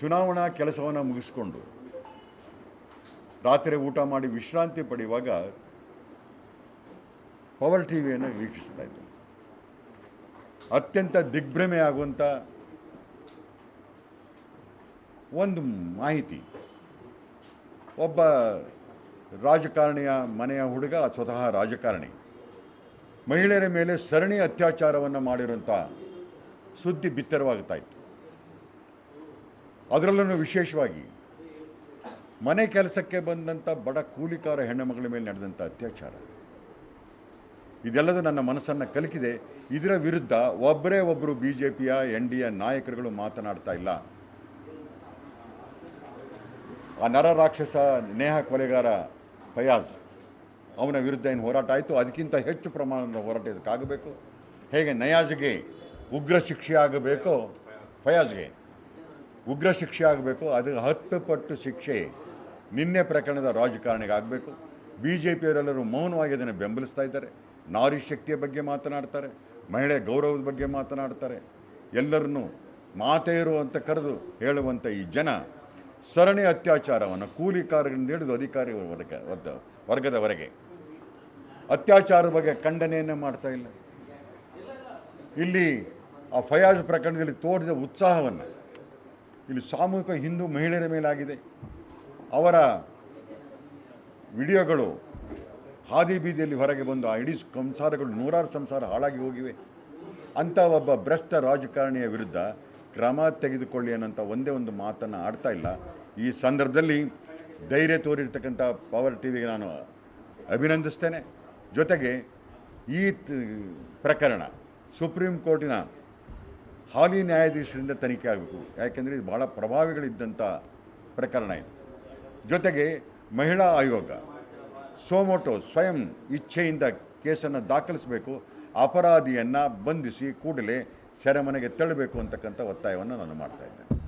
ಚುನಾವಣಾ ಕೆಲಸವನ್ನು ಮುಗಿಸ್ಕೊಂಡು ರಾತ್ರಿ ಊಟ ಮಾಡಿ ವಿಶ್ರಾಂತಿ ಪಡೆಯುವಾಗ ಪವರ್ ಟಿ ವಿಯನ್ನು ವೀಕ್ಷಿಸ್ತಾ ಇದ್ದೆ. ಅತ್ಯಂತ ದಿಗ್ಭ್ರಮೆ ಆಗುವಂಥ ಒಂದು ಮಾಹಿತಿ. ಒಬ್ಬ ರಾಜಕಾರಣಿಯ ಮನೆಯ ಹುಡುಗ ಸ್ವತಃ ರಾಜಕಾರಣಿ. ಮಹಿಳೆಯರ ಮೇಲೆ ಸರಣಿ ಅತ್ಯಾಚಾರವನ್ನು ಮಾಡಿರುವಂಥ ಸುದ್ದಿ ಬಿತ್ತರವಾಗ್ತಾ ಇತ್ತು. ಅದರಲ್ಲೂ ವಿಶೇಷವಾಗಿ ಮನೆ ಕೆಲಸಕ್ಕೆ ಬಂದಂಥ ಬಡ ಕೂಲಿಕಾರ ಹೆಣ್ಣು ಮಗಳ ಮೇಲೆ ನಡೆದಂಥ ಅತ್ಯಾಚಾರ. ಇದೆಲ್ಲದೂ ನನ್ನ ಮನಸ್ಸನ್ನು ಕಲಕಿದೆ. ಇದರ ವಿರುದ್ಧ ಒಬ್ಬರೇ ಒಬ್ಬರು ಬಿ ಜೆ ಪಿಯ ಎನ್ ಡಿ ಎ ನಾಯಕರುಗಳು ಮಾತನಾಡ್ತಾ ಇಲ್ಲ. ಆ ನರ ರಾಕ್ಷಸ ನೇಹ ಕೊಲೆಗಾರ ಫಯಾಜ್ ಅವನ ವಿರುದ್ಧ ಏನು ಹೋರಾಟ ಆಯಿತು? ಅದಕ್ಕಿಂತ ಹೆಚ್ಚು ಪ್ರಮಾಣದ ಹೋರಾಟ ಇದಕ್ಕಾಗಬೇಕು? ಹೇಗೆ ನಯಾಜ್ಗೆ ಉಗ್ರ ಶಿಕ್ಷೆ ಆಗಬೇಕೋ ಫಯಾಜ್ಗೆ. ಉಗ್ರ ಶಿಕ್ಷೆ ಆಗಬೇಕು ಅದು ಹತ್ತು ಪಟ್ಟು ಶಿಕ್ಷೆ ನಿನ್ನೆ ಪ್ರಕರಣದ ರಾಜಕಾರಣಿಗೆ ಆಗಬೇಕು. ಬಿ ಜೆ ಪಿಯವರೆಲ್ಲರೂ ಮೌನವಾಗಿ ಅದನ್ನು ಬೆಂಬಲಿಸ್ತಾ ಇದ್ದಾರೆ. ನಾರಿ ಶಕ್ತಿಯ ಬಗ್ಗೆ ಮಾತನಾಡ್ತಾರೆ, ಮಹಿಳೆ ಗೌರವದ ಬಗ್ಗೆ ಮಾತನಾಡ್ತಾರೆ. ಎಲ್ಲರನ್ನೂ ಮಾತೆಯರು ಅಂತ ಕರೆದು ಹೇಳುವಂಥ ಈ ಜನ ಸರಣಿ ಅತ್ಯಾಚಾರವನ್ನು ಕೂಲಿಕಾರರಿಂದ ಹಿಡಿದು ಅಧಿಕಾರಿ ವರ್ಗ, ವರ್ಗದವರೆಗೆ ಅತ್ಯಾಚಾರದ ಬಗ್ಗೆ ಖಂಡನೆಯನ್ನು ಮಾಡ್ತಾ ಇಲ್ಲ. ಇಲ್ಲಿ ಆ ಫಯಾಜ್ ಪ್ರಕರಣದಲ್ಲಿ ತೋರಿದ ಉತ್ಸಾಹವನ್ನು ಇಲ್ಲಿ ಸಾಮೂಹಿಕ ಹಿಂದೂ ಮಹಿಳೆಯರ ಮೇಲಾಗಿದೆ. ಅವರ ವಿಡಿಯೋಗಳು ಹಾದಿ ಬೀದಿಯಲ್ಲಿ ಹೊರಗೆ ಬಂದು ಆ ಇಡೀ ಸಂಸಾರಗಳು ನೂರಾರು ಸಂಸಾರ ಹಾಳಾಗಿ ಹೋಗಿವೆ. ಅಂಥ ಒಬ್ಬ ಭ್ರಷ್ಟ ರಾಜಕಾರಣಿಯ ವಿರುದ್ಧ ಕ್ರಮ ತೆಗೆದುಕೊಳ್ಳಿ ಅನ್ನೋಂಥ ಒಂದೇ ಒಂದು ಮಾತನ್ನು ಆಡ್ತಾ ಇಲ್ಲ. ಈ ಸಂದರ್ಭದಲ್ಲಿ ಧೈರ್ಯ ತೋರಿರ್ತಕ್ಕಂಥ ಪವರ್ ಟಿ ವಿಗೆ ನಾನು ಅಭಿನಂದಿಸ್ತೇನೆ. ಜೊತೆಗೆ ಈ ಪ್ರಕರಣ ಸುಪ್ರೀಂ ಕೋರ್ಟಿನ ಹಾಲಿ ನ್ಯಾಯಾಧೀಶರಿಂದ ತನಿಖೆ ಆಗಬೇಕು. ಯಾಕೆಂದರೆ ಇದು ಭಾಳ ಪ್ರಭಾವಿಗಳಿದ್ದಂಥ ಪ್ರಕರಣ ಇದು. ಜೊತೆಗೆ ಮಹಿಳಾ ಆಯೋಗ, ಸೋಮೋಟೋ ಸ್ವಯಂ ಇಚ್ಛೆಯಿಂದ ಕೇಸನ್ನು ದಾಖಲಿಸಬೇಕು, ಅಪರಾಧಿಯನ್ನು ಬಂಧಿಸಿ ಕೂಡಲೇ ಸೆರೆಮನೆಗೆ ತಳ್ಳಬೇಕು ಅಂತಕ್ಕಂಥ ಒತ್ತಾಯವನ್ನು ನಾನು ಮಾಡ್ತಾ ಇದ್ದೇನೆ.